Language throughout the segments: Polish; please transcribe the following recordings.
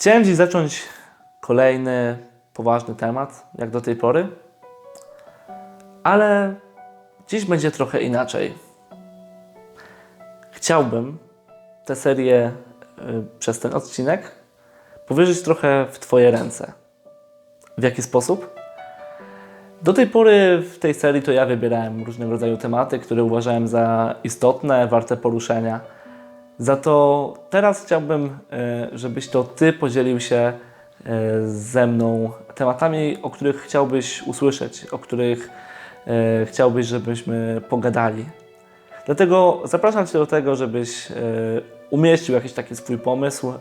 Chciałem dziś zacząć kolejny poważny temat, jak do tej pory, ale dziś będzie trochę inaczej. Chciałbym tę serię y, przez ten odcinek powierzyć trochę w Twoje ręce. W jaki sposób? Do tej pory w tej serii to ja wybierałem różnego rodzaju tematy, które uważałem za istotne, warte poruszenia. Za to teraz chciałbym, e, żebyś to Ty podzielił się e, ze mną tematami, o których chciałbyś usłyszeć, o których e, chciałbyś, żebyśmy pogadali. Dlatego zapraszam Cię do tego, żebyś umieścił jakiś taki swój pomysł,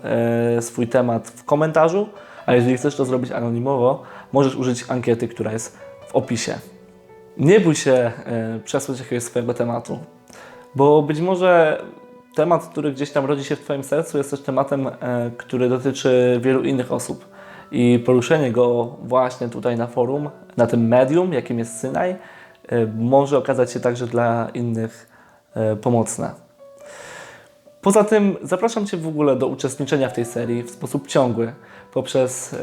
swój temat w komentarzu, a jeżeli chcesz to zrobić anonimowo, możesz użyć ankiety, która jest w opisie. Nie bój się przesłać jakiegoś swojego tematu, bo być może temat, który gdzieś tam rodzi się w Twoim sercu, jest też tematem, e, który dotyczy wielu innych osób. I poruszenie go właśnie tutaj na forum, na tym medium, jakim jest Synaj, e, może okazać się także dla innych e, pomocne. Poza tym zapraszam Cię w ogóle do uczestniczenia w tej serii w sposób ciągły, poprzez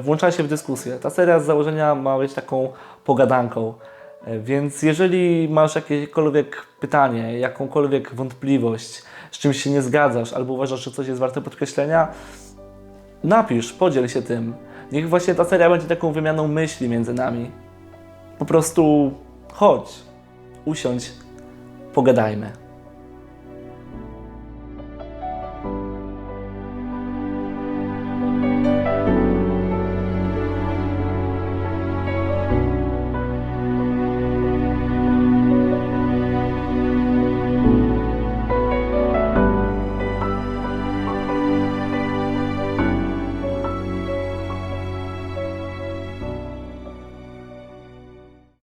włączanie się w dyskusję. Ta seria z założenia ma być taką pogadanką, więc jeżeli masz jakiekolwiek pytanie, jakąkolwiek wątpliwość, z czymś się nie zgadzasz, albo uważasz, że coś jest warte podkreślenia, napisz, podziel się tym. Niech właśnie ta seria będzie taką wymianą myśli między nami. Po prostu chodź, usiądź, pogadajmy.